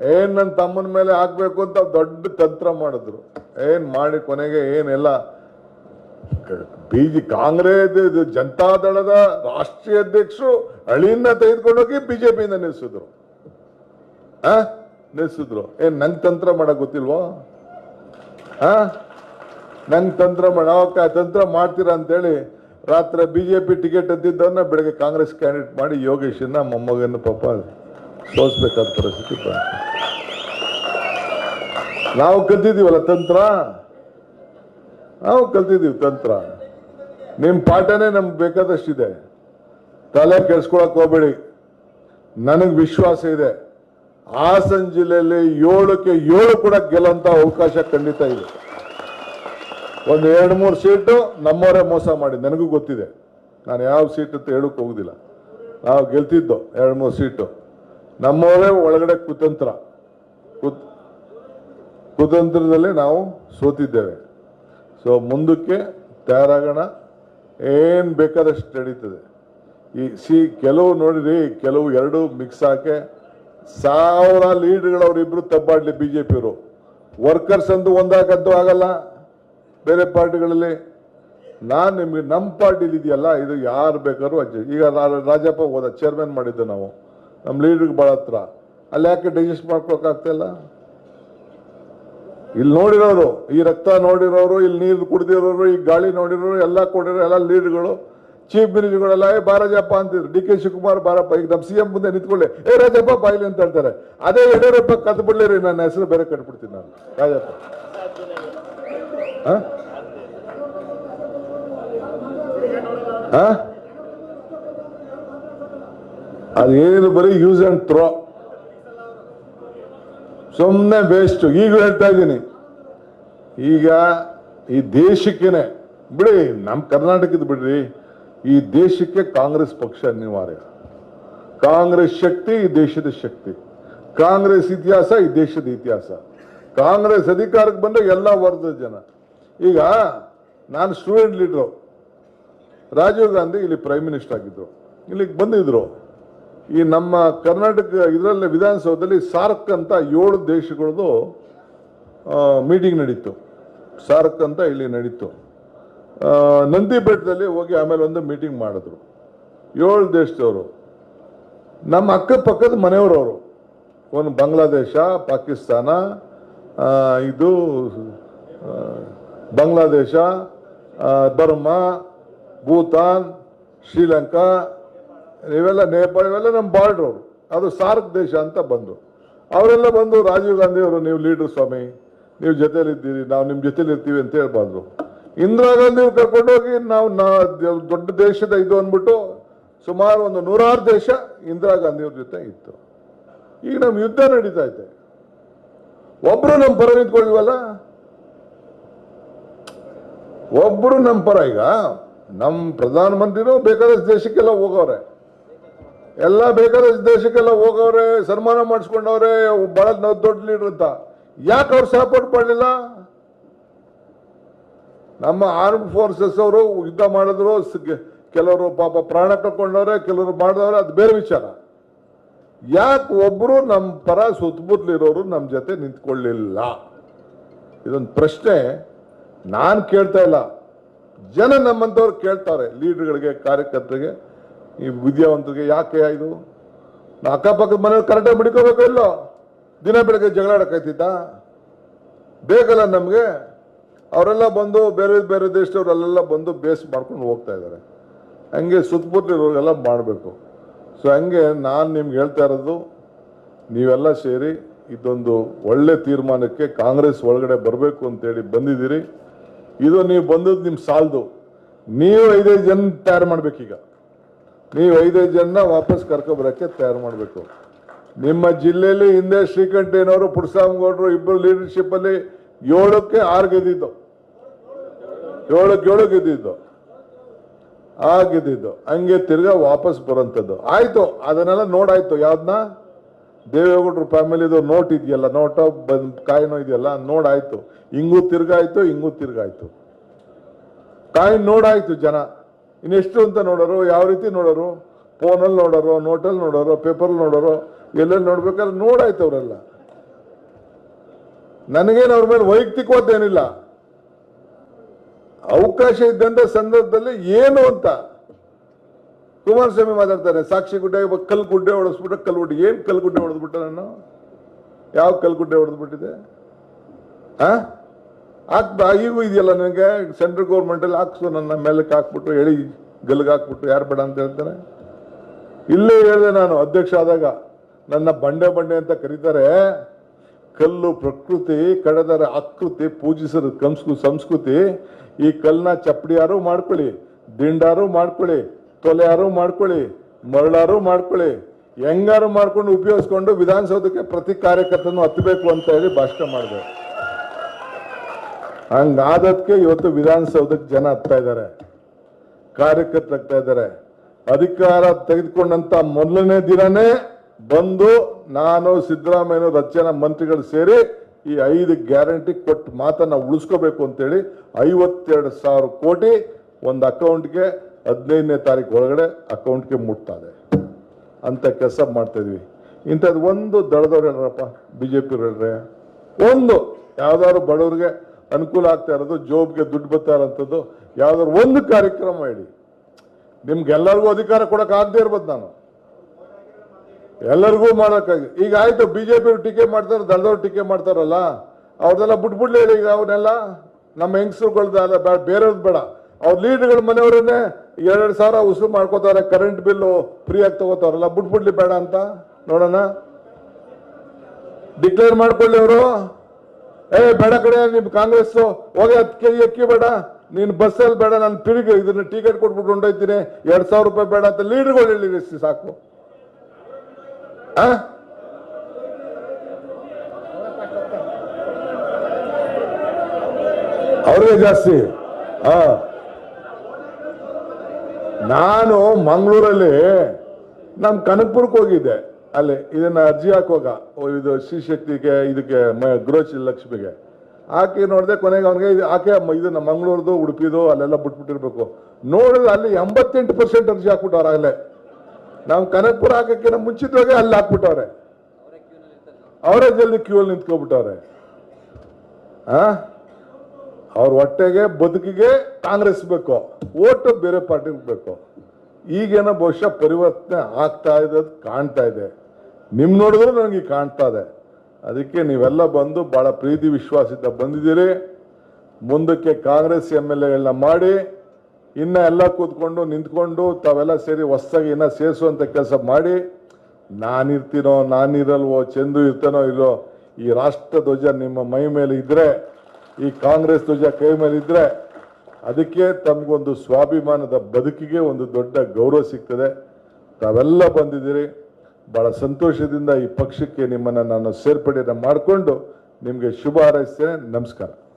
ಏನ್ ನನ್ನ ತಮ್ಮನ ಮೇಲೆ ಹಾಕ್ಬೇಕು ಅಂತ ದೊಡ್ಡ ತಂತ್ರ ಮಾಡಿದ್ರು. ಏನ್ ಮಾಡಿ ಕೊನೆಗೆ ಏನೆಲ್ಲ ಬಿಜೆಪಿ ಕಾಂಗ್ರೆಸ್ ಜನತಾದಳದ ರಾಷ್ಟ್ರೀಯ ಅಧ್ಯಕ್ಷರು ಅಳಿಯನ್ನ ತೆಗೆದುಕೊಂಡೋಗಿ ಬಿಜೆಪಿಯಿಂದ ನಿಲ್ಸಿದ್ರು. ಆ? ನಿಲ್ಸಿದ್ರು. ಏನ್ ನಂಗ್ ತಂತ್ರ ಮಾಡಕ್ ಗೊತ್ತಿಲ್ವೋ? ಆ? ನಂಗ್ ತಂತ್ರ ಮಾಡ ಅವಕ್ಕೆ ತಂತ್ರ ಮಾಡ್ತೀರಾ ಅಂತೇಳಿ ರಾತ್ರಿ ಬಿಜೆಪಿ ಟಿಕೆಟ್ ಅಂತಿದ್ದವನ್ನ ಬೆಳಗ್ಗೆ ಕಾಂಗ್ರೆಸ್ ಕ್ಯಾಂಡಿಡೇಟ್ ಮಾಡಿ ಯೋಗೇಶನ್ನ ಮೊಮ್ಮಗನ ಪಾಪ ಸೋಸ್ಬೇಕಾದ ಪರಿಸ್ಥಿತಿ ಬಂತು. ನಾವು ಕಲ್ತಿದ್ದೀವಲ್ಲ ತಂತ್ರ? ನಾವು ಕಲ್ತಿದ್ದೀವಿ ತಂತ್ರ. ನಿಮ್ ಪಾಠನೇ ನಮ್ಗೆ ಬೇಕಾದಷ್ಟಿದೆ. ತಲೆ ಕೆಡ್ಸ್ಕೊಳಕ್ ಹೋಗ್ಬೇಡಿ. ನನಗ್ ವಿಶ್ವಾಸ ಇದೆ. ಹಾಸನ ಜಿಲ್ಲೆಯಲ್ಲಿ ಏಳಕ್ಕೆ ಏಳು ಕೂಡ ಗೆಲ್ಲಂತ ಅವಕಾಶ ಖಂಡಿತ ಇದೆ. ಒಂದು ಎರಡು ಮೂರು ಸೀಟು ನಮ್ಮವರೇ ಮೋಸ ಮಾಡಿ, ನನಗೂ ಗೊತ್ತಿದೆ. ನಾನು ಯಾವ ಸೀಟ್ ಅಂತ ಹೇಳಕ್ ಹೋಗುದಿಲ್ಲ. ನಾವು ಗೆಲ್ತಿದ್ದು ಎರಡು ಮೂರು ಸೀಟು. ನಮ್ಮವರೇ ಒಳಗಡೆ ಕುತಂತ್ರ. ಕುತ್ ಕುತಂತ್ರದಲ್ಲಿ ನಾವು ಸೋತಿದ್ದೇವೆ. ಸೊ ಮುಂದಕ್ಕೆ ತಯಾರಾಗೋಣ ಏನು ಬೇಕಾದಷ್ಟು ನಡೀತದೆ. ಈ ಸಿ, ಕೆಲವು ನೋಡಿರಿ, ಕೆಲವು ಎರಡು ಮಿಕ್ಸ್ ಹಾಕೆ ಸಾವಿರ ಲೀಡರ್ಗಳು ಅವರಿಬ್ರು ತಬ್ಬಾಡಲಿ ಬಿ ಜೆ ಪಿಯವರು ವರ್ಕರ್ಸ್ ಅಂದು ಒಂದಾಗದ್ದು ಆಗಲ್ಲ ಬೇರೆ ಪಾರ್ಟಿಗಳಲ್ಲಿ. ನಾನು ನಿಮಗೆ ನಮ್ಮ ಪಾರ್ಟಿಲಿ ಇದೆಯಲ್ಲ, ಇದು ಯಾರು ಬೇಕಾದ್ರೂ ಅಜ್ಜ, ಈಗ ರಾಜಪ್ಪ ಹೋದ ಚೇರ್ಮನ್ ಮಾಡಿದ್ದು ನಾವು. ನಮ್ಮ ಲೀಡ್ರಿಗೆ ಭಾಳ ಹತ್ರ. ಅಲ್ಲಿ ಯಾಕೆ ಡೈಜೆಸ್ಟ್ ಮಾಡ್ಕೊಳಕ್ಕಾಗ್ತಿಲ್ಲ ಇಲ್ಲಿ ನೋಡಿರೋರು ಈ ರಕ್ತ ನೋಡಿರೋರು, ಇಲ್ಲಿ ನೀರು ಕುಡಿದಿರೋರು, ಈ ಗಾಳಿ ನೋಡಿರೋರು, ಎಲ್ಲ ಕೊಡಿರೋ ಎಲ್ಲ ಲೀಡ್ಗಳು, ಚೀಫ್ ಮಿನಿಸ್ಟರ್ಗಳೆಲ್ಲ, ಏ, ಬಾರಾಜಪ್ಪ ಅಂತಿದ್ರು. ಡಿ ಕೆ ಶಿವಕುಮಾರ್ ಬಾರಪ್ಪ, ಈಗ ನಮ್ಮ ಸಿ ಎಂ ಮುಂದೆ ನಿಂತ್ಕೊಳ್ಳಿ. ಏ, ರಾಜಪ್ಪ, ಬಾಯ್ಲಿ ಅಂತ ಹೇಳ್ತಾರೆ. ಅದೇ ಯಡಿಯೂರಪ್ಪ ಕತ್ ಬಿಡ್ಲಿರಿ, ನನ್ನ ಹೆಸರು ಬೇರೆ ಕಟ್ಬಿಡ್ತೀನಿ ನಾನು. ರಾಜಪ್ಪ? ಅದೇನು ಬರೀ ಯೂಸ್ ಆ್ಯಂಡ್ ಥ್ರೋ ಸುಮ್ಮನೆ ಬೇಸ್ಟು ಈಗ ಹೇಳ್ತಾ ಇದ್ದೀನಿ. ಈಗ ಈ ದೇಶಕ್ಕೇನೆ, ಬಿಡಿ ನಮ್ಮ ಕರ್ನಾಟಕದ ಬಿಡ್ರಿ, ಈ ದೇಶಕ್ಕೆ ಕಾಂಗ್ರೆಸ್ ಪಕ್ಷ ಅನಿವಾರ್ಯ. ಕಾಂಗ್ರೆಸ್ ಶಕ್ತಿ, ಈ ದೇಶದ ಶಕ್ತಿ. ಕಾಂಗ್ರೆಸ್ ಇತಿಹಾಸ, ಈ ದೇಶದ ಇತಿಹಾಸ. ಕಾಂಗ್ರೆಸ್ ಅಧಿಕಾರಕ್ಕೆ ಬಂದ್ರೆ ಎಲ್ಲ ವರ್ಗದ ಜನ. ಈಗ ನಾನು ಸ್ಟೂಡೆಂಟ್ ಲೀಡ್ರು ರಾಜೀವ್ ಗಾಂಧಿ ಇಲ್ಲಿ ಪ್ರೈಮ್ ಮಿನಿಸ್ಟರ್ ಆಗಿದ್ರು. ಇಲ್ಲಿಗೆ ಬಂದಿದ್ರು. ಈ ನಮ್ಮ ಕರ್ನಾಟಕ ಇದರಲ್ಲಿ ವಿಧಾನಸೌಧದಲ್ಲಿ ಸಾರ್ಕ್ ಅಂತ ಏಳು ದೇಶಗಳದ್ದು ಮೀಟಿಂಗ್ ನಡೀತು. ಸಾರ್ಕ್ ಅಂತ ಇಲ್ಲಿ ನಡೀತು. ನಂದಿ ಬೆಟ್ಟದಲ್ಲಿ ಹೋಗಿ ಆಮೇಲೆ ಒಂದು ಮೀಟಿಂಗ್ ಮಾಡಿದ್ರು. ಏಳು ದೇಶದವರು. ನಮ್ಮ ಅಕ್ಕಪಕ್ಕದ ಮನೆಯವರವರು. ಒಂದು ಬಾಂಗ್ಲಾದೇಶ, ಪಾಕಿಸ್ತಾನ ಇದು ಬಾಂಗ್ಲಾದೇಶ ಬರ್ಮಾ, ಭೂತಾನ್, ಶ್ರೀಲಂಕಾ ಇವೆಲ್ಲ ನೇಪಾಳ ಇವೆಲ್ಲ ನಮ್ಮ ಬಾರ್ಡ್ರ್. ಅವರು ಅದು ಸಾರ್ಕ್ ದೇಶ ಅಂತ ಬಂದು. ಅವರೆಲ್ಲ ಬಂದು ರಾಜೀವ್ ಗಾಂಧಿ ಅವರು ನೀವು ಲೀಡರ್ ಸ್ವಾಮಿ, ನೀವು ಜೊತೆಲಿದ್ದೀರಿ ನಾವು ನಿಮ್ಮ ಜೊತೆಲಿ ಇರ್ತೀವಿ ಅಂತ ಹೇಳ್ಬಾರ್ದು. ಇಂದಿರಾ ಗಾಂಧಿ ಕರ್ಕೊಂಡೋಗಿ ನಾವು ನಾ- ದೊಡ್ಡ ದೇಶದ ಇದು ಅಂದ್ಬಿಟ್ಟು ಸುಮಾರು ಒಂದು ನೂರಾರು ದೇಶ ಇಂದಿರಾ ಗಾಂಧಿ ಅವ್ರ ಜೊತೆ ಇತ್ತು. ಈಗ ನಮ್ಮ ಯುದ್ಧ ನಡೀತಾ ಐತೆ ಒಬ್ರು ನಮ್ಮ ಪರ ನಿಂತ್ಕೊಳ್ಳಿವಲ್ಲ ಒಬ್ರು ನಮ್ಮ ಪರ ಈಗ. ನಮ್ಮ ಪ್ರಧಾನಮಂತ್ರಿನೂ ಬೇಕಾದಷ್ಟು ದೇಶಕ್ಕೆಲ್ಲ ಹೋಗವ್ರೆ. ಎಲ್ಲ ಬೇಕಾದ ದೇಶಕ್ಕೆಲ್ಲ ಹೋಗವ್ರೆ, ಸನ್ಮಾನ ಮಾಡಿಸ್ಕೊಂಡವ್ರೆ, ಬಹಳ ನಾವು ದೊಡ್ಡ ಲೀಡರ್ ಅಂತ. ಯಾಕೆ ಅವ್ರು ಸಪೋರ್ಟ್ ಮಾಡಲಿಲ್ಲ? ನಮ್ಮ ಆರ್ಮ್ ಫೋರ್ಸಸ್ ಅವರು ಯುದ್ಧ ಮಾಡಿದ್ರು ಕೆಲವರು ಪಾಪ ಪ್ರಾಣ ಕಳ್ಕೊಂಡವ್ರೆ, ಕೆಲವರು ಮಾಡಿದವ್ರೆ, ಅದು ಬೇರೆ ವಿಚಾರ. ಯಾಕೆ ಒಬ್ರು ನಮ್ಮ ಪರ ಸುತ್ತಮುತ್ತಲಿರೋರು ನಮ್ಮ ಜೊತೆ ನಿಂತ್ಕೊಳ್ಳಿಲ್ಲ? ಇದೊಂದು ಪ್ರಶ್ನೆ ನಾನು ಕೇಳ್ತಾ ಇಲ್ಲ. ಜನ ನಮ್ಮಂಥವ್ರು ಕೇಳ್ತಾರೆ ಲೀಡರ್ಗಳಿಗೆ ಕಾರ್ಯಕರ್ತರಿಗೆ. ಈ ವಿದ್ಯಾವಂತಿಗೆ ಯಾಕೆ ಇದು? ಅಕ್ಕಪಕ್ಕದ ಮನೆಯಲ್ಲಿ ಕರೆಕ್ಟಾಗಿ ಬಿಡ್ಕೋಬೇಕು ಇಲ್ಲೋ ದಿನ ಬೆಳಗ್ಗೆ ಜಗಳ ಆಡಕ್ಕಾಯ್ತಿದ್ದ ಬೇಕಲ್ಲ ನಮಗೆ? ಅವರೆಲ್ಲ ಬಂದು ಬೇರೆ ಬೇರೆ ದೇಶದವರೆಲ್ಲ ಬಂದು ಬೇಸ್ ಮಾಡ್ಕೊಂಡು ಹೋಗ್ತಾ ಇದ್ದಾರೆ. ಹಂಗೆ ಸುತ್ತಮುತ್ತಲಿರೋರೆಲ್ಲ ಮಾಡಬೇಕು. ಸೊ ಹಂಗೆ ನಾನು ನಿಮ್ಗೆ ಹೇಳ್ತಾ ಇರೋದು, ನೀವೆಲ್ಲ ಸೇರಿ ಇದೊಂದು ಒಳ್ಳೆ ತೀರ್ಮಾನಕ್ಕೆ ಕಾಂಗ್ರೆಸ್ ಒಳಗಡೆ ಬರಬೇಕು ಅಂತೇಳಿ ಬಂದಿದ್ದೀರಿ. ಇದು ನೀವು ಬಂದದ್ದು ನಿಮ್ಮ ಸಾಲದು. ನೀವು ಐದೈದು ಜನ ತಯಾರು ಮಾಡ್ಬೇಕೀಗ. ನೀವು ಐದೈದು ಜನ ವಾಪಸ್ ಕರ್ಕೊಬರಕ್ಕೆ ತಯಾರು ಮಾಡಬೇಕು. ನಿಮ್ಮ ಜಿಲ್ಲೆಯಲ್ಲಿ ಹಿಂದೆ ಶ್ರೀಕಂಠಯ್ಯನವರು ಪುಟ್ಸಾಮಗೌಡರು ಇಬ್ಬರು ಲೀಡರ್ಶಿಪ್ ಅಲ್ಲಿ ಏಳಕ್ಕೆ ಆರು ಗೆದ್ದಿದ್ದು. ಏಳಕ್ಕೆ ಏಳು ಗೆದ್ದಿದ್ದು. ಆ ಗೆದ್ದಿದ್ದು. ಹಂಗೆ ತಿರ್ಗಾ ವಾಪಸ್ ಬರೋಂಥದ್ದು. ಆಯ್ತು, ಅದನ್ನೆಲ್ಲ ನೋಡಾಯ್ತು. ಯಾವ್ದನ್ನ ದೇವೇಗೌಡರು ಫ್ಯಾಮಿಲಿದು ನೋಟ್ ಇದೆಯಲ್ಲ, ನೋಟ ಬಂದ್ ಕಾಯಿನೋ ಇದೆಯಲ್ಲ ನೋಡಾಯ್ತು. ಹಿಂಗೂ ತಿರ್ಗಾಯ್ತು ಹಿಂಗೂ ತಿರ್ಗಾಯ್ತು. ಕಾಯಿನ್ ನೋಡಾಯ್ತು ಜನ. ಇನ್ನೆಷ್ಟು ಅಂತ ನೋಡೋರು? ಯಾವ ರೀತಿ ನೋಡೋರು? ಫೋನಲ್ಲಿ ನೋಡೋರು, ನೋಟಲ್ಲಿ ನೋಡೋರು ಪೇಪರ್ ನೋಡೋರು, ಎಲ್ಲೆಲ್ಲಿ ನೋಡ್ಬೇಕಾದ್ರೆ ನೋಡಾಯ್ತು ಅವರೆಲ್ಲ. ನನಗೇನು ಅವ್ರ ಮೇಲೆ ವೈಯಕ್ತಿಕವಾದೇನಿಲ್ಲ ಅವಕಾಶ ಇದ್ದಂತ ಸಂದರ್ಭದಲ್ಲಿ ಏನು ಅಂತ ಕುಮಾರಸ್ವಾಮಿ ಮಾತಾಡ್ತಾರೆ. ಸಾಕ್ಷಿ ಗುಡ್ಡೆ ಕಲ್ಲು ಗುಡ್ಡೆ ಹೊಡೆಸ್ಬಿಟ್ಟು ಕಲ್ಲು ಗುಡ್ಡೆ ಏನ್ ಕಲ್ಲು ಗುಡ್ಡೆ ಹೊಡೆದ್ಬಿಟ್ಟ ನಾನು? ಯಾವ ಕಲ್ಲು ಗುಡ್ಡೆ ಹೊಡೆದ್ಬಿಟ್ಟಿದೆ? ಆ? ಹಾಕ್ಬ ಈಗೂ ಇದೆಯಲ್ಲ ನನಗೆ? ಸೆಂಟ್ರಲ್ ಗೌರ್ಮೆಂಟಲ್ಲಿ ಹಾಕ್ಸು, ನನ್ನ ಮೇಲಕ್ಕೆ ಹಾಕ್ಬಿಟ್ಟು ಹೇಳಿ ಗಲ್ಗೆ ಹಾಕ್ಬಿಟ್ಟು ಯಾರು ಬೇಡ ಅಂತ ಹೇಳ್ತಾರೆ? ಇಲ್ಲೇ ಹೇಳಿದೆ ನಾನು, ಅಧ್ಯಕ್ಷ ಆದಾಗ. ನನ್ನ ಬಂಡೆ ಬಂಡೆ ಅಂತ ಕರೀತಾರೆ. ಕಲ್ಲು ಪ್ರಕೃತಿ, ಕಡದರ ಆಕೃತಿ ಪೂಜಿಸದ ಕಂಸ್ಕು ಸಂಸ್ಕೃತಿ. ಈ ಕಲ್ಲನ್ನ ಚಪ್ಪಡಿಯಾರು ಮಾಡ್ಕೊಳ್ಳಿ, ದಿಂಡಾರು ಮಾಡ್ಕೊಳ್ಳಿ ತೊಲೆಯಾರು ಮಾಡ್ಕೊಳ್ಳಿ, ಮರಳಾರು ಮಾಡ್ಕೊಳ್ಳಿ. ಹೆಂಗಾರು ಮಾಡ್ಕೊಂಡು ಉಪಯೋಗಿಸ್ಕೊಂಡು ವಿಧಾನಸೌಧಕ್ಕೆ ಪ್ರತಿ ಕಾರ್ಯಕರ್ತನೂ ಹತ್ತಬೇಕು ಅಂತ ಹೇಳಿ ಭಾಷಣ ಮಾಡಿದೆ. ಹಂಗಾದಕ್ಕೆ ಇವತ್ತು ವಿಧಾನಸೌಧಕ್ಕೆ ಜನ ಹತ್ತಾ ಇದ್ದಾರೆ ಕಾರ್ಯಕರ್ತರು ಆಗ್ತಾ ಇದ್ದಾರೆ ಅಧಿಕಾರ ತೆಗೆದುಕೊಂಡಂತ ಮೊದಲನೇ ದಿನನೇ ಬಂದು ನಾನು ಸಿದ್ದರಾಮಯ್ಯ ಹತ್ತು ಮಂತ್ರಿಗಳು ಸೇರಿ ಈ ಐದು ಗ್ಯಾರಂಟಿ ಕೊಟ್ಟು ಮಾತನ್ನ ಉಳಿಸ್ಕೋಬೇಕು ಅಂತೇಳಿ ಐವತ್ತೆರಡು ಸಾವಿರ ಕೋಟಿ ಒಂದು ಅಕೌಂಟ್ಗೆ ಹದಿನೈದನೇ ತಾರೀಕು ಒಳಗಡೆ ಅಕೌಂಟ್ಗೆ ಮುಟ್ತದೆ ಅಂತ ಕೆಲಸ ಮಾಡ್ತಾ ಇದ್ವಿ. ಇಂಥದ್ದು ಒಂದು ದಳದವ್ರು ಹೇಳ್ರಪ್ಪ ಬಿ ಜೆ ಪಿ ಹೇಳ್ರೆ ಒಂದು. ಯಾವ್ದಾದ್ರು ಬಡವ್ರಿಗೆ ಅನುಕೂಲ ಆಗ್ತಾ ಇರೋದು, ಜೋಬ್ಗೆ ದುಡ್ಡು ಬರ್ತಾ ಇರೋಂಥದ್ದು. ಯಾವ್ದಾದ್ರು ಒಂದು ಕಾರ್ಯಕ್ರಮ ಹೇಳಿ ನಿಮ್ಗೆಲ್ಲರಿಗೂ ಅಧಿಕಾರ ಕೊಡಕ್ ಆಗದೆ ಇರ್ಬೋದು ನಾನು. ಎಲ್ಲರಿಗೂ ಮಾಡೋಕ್ಕಾಗಿ. ಈಗ ಆಯ್ತು ಬಿಜೆಪಿ ಟೀಕೆ ಮಾಡ್ತಾರೆ, ದಳದವ್ರು ಟೀಕೆ ಮಾಡ್ತಾರಲ್ಲ, ಅವ್ರದೆಲ್ಲ ಬಿಟ್ಬಿಡ್ಲಿ ಹೇಳಿ ಈಗ ಅವನ್ನೆಲ್ಲ ನಮ್ಮ ಹೆಂಗಸರುಗಳ್ದಲ್ಲ ಬೇರೆಯವ್ರದ್ದು ಬೇಡ. ಅವ್ರ ಲೀಡ್ಗಳ ಮನೆಯವರನ್ನೇ ಎರಡೆರಡು ಸಾವಿರ ಉಸಿರು ಮಾಡ್ಕೋತಾರೆ ಕರೆಂಟ್ ಬಿಲ್ಲು ಫ್ರೀಯಾಗಿ ತಗೋತಾರಲ್ಲ, ಬಿಟ್ಬಿಡ್ಲಿ ಬೇಡ ಅಂತ. ನೋಡೋಣ. ಡಿಕ್ಲೇರ್ ಮಾಡ್ಕೊಳ್ಳಿ ಅವರು. ಏ, ಬೇಡ ಕಡೆ, ನಿಮ್ ಕಾಂಗ್ರೆಸ್ ಹೋಗಿ ಹತ್ತು ಕೆ ಜಿ ಅಕ್ಕಿ ಬೇಡ. ನೀನು ಬಸ್ಸಲ್ಲಿ ಬೇಡ, ನಾನು ತಿರುಗಿ ಇದನ್ನ ಟಿಕೆಟ್ ಕೊಟ್ಬಿಟ್ಟು ಹೊಂಡೈತೀನಿ. ಎರಡ್ ಸಾವಿರ ರೂಪಾಯಿ ಬೇಡ ಅಂತ ಲೀಡರ್ಗಳು ಹೇಳಿರಿ ಸಾಕು. ಆ? ಅವ್ರಿಗೆ ಜಾಸ್ತಿ. ಹಾ ನಾನು ಮಂಗಳೂರಲ್ಲಿ ನಮ್ ಕನಕಪುರಕ್ಕೆ ಹೋಗಿದ್ದೆ. ಅಲ್ಲಿ ಇದನ್ನ ಅರ್ಜಿ ಹಾಕುವಾಗ ಇದು ಶ್ರೀಶಕ್ತಿಗೆ ಇದಕ್ಕೆ ಗೃಹಶ್ರೀ ಲಕ್ಷ್ಮಿಗೆ. ಹಾಕಿ ನೋಡಿದೆ ಕೊನೆಗೆ ಅವನಿಗೆ ಇದು ಅಮ್ಮ ಇದನ್ನ ಮಂಗಳೂರದು, ಉಡುಪಿದು ಅಲ್ಲೆಲ್ಲ ಬಿಟ್ಬಿಟ್ಟಿರ್ಬೇಕು. ನೋಡಿದ್ರೆ ಅಲ್ಲಿ ಎಂಬತ್ತೆಂಟು ಪರ್ಸೆಂಟ್ ಅರ್ಜಿ ಹಾಕ್ಬಿಟ್ಟವ್ರ ಆಗಲೇ ನಾವು ಕನಕಪುರ ಹಾಕಕ್ಕಿಂತ ಮುಂಚಿತವಾಗಿ ಅಲ್ಲಿ ಹಾಕ್ಬಿಟ್ಟವ್ರೆ. ಅವರೇ ಜಲ್ದಿ ಕ್ಯೂ ಅಲ್ಲಿ ನಿಂತ್ಕೊಬಿಟ್ಟವ್ರೆ. ಆ? ಅವ್ರ ಹೊಟ್ಟೆಗೆ ಬದುಕಿಗೆ ಕಾಂಗ್ರೆಸ್ ಬೇಕು. ಓಟು ಬೇರೆ ಪಾರ್ಟಿ ಬೇಕು. ಈಗೇನೋ ಬಹುಶಃ ಪರಿವರ್ತನೆ ಆಗ್ತಾ ಇದೆ ಕಾಣ್ತಾ ಇದೆ. ನಿಮ್ ನೋಡಿದ್ರೆ ನನಗೆ ಕಾಣ್ತಾ ಇದೆ. ಅದಕ್ಕೆ ನೀವೆಲ್ಲ ಬಂದು ಬಹಳ ಪ್ರೀತಿ ವಿಶ್ವಾಸದಿಂದ ಬಂದಿದ್ದೀರಿ. ಮುಂದಕ್ಕೆ ಕಾಂಗ್ರೆಸ್ ಎಂ ಎಲ್ ಎಲ್ಲ ಮಾಡಿ, ಇನ್ನ ಎಲ್ಲ ಕೂತ್ಕೊಂಡು ನಿಂತ್ಕೊಂಡು ತಾವೆಲ್ಲ ಸೇರಿ ಹೊಸದಾಗಿ ಇನ್ನ ಸೇರಿಸುವಂತ ಕೆಲಸ ಮಾಡಿ. ನಾನಿರ್ತೀನೋ, ನಾನಿರಲ್ವೋ ಚಂದು ಇರ್ತಾನೋ ಇರೋ ಈ ರಾಷ್ಟ್ರ ಧ್ವಜ ನಿಮ್ಮ ಮೈ ಮೇಲೆ ಇದ್ರೆ, ಈ ಕಾಂಗ್ರೆಸ್ ಧ್ವಜ ಕೈ ಮೇಲೆ ಇದ್ರೆ ಅದಕ್ಕೆ ತಮಗೊಂದು ಸ್ವಾಭಿಮಾನದ ಬದುಕಿಗೆ ಒಂದು ದೊಡ್ಡ ಗೌರವ ಸಿಗ್ತದೆ. ತಾವೆಲ್ಲ ಬಂದಿದ್ದೀರಿ. ಬಹಳ ಸಂತೋಷದಿಂದ ಈ ಪಕ್ಷಕ್ಕೆ ನಿಮ್ಮನ್ನು ನಾನು ಸೇರ್ಪಡೆಯನ್ನು ಮಾಡಿಕೊಂಡು ನಿಮಗೆ ಶುಭ ಹಾರೈಸ್ತೇನೆ. ನಮಸ್ಕಾರ.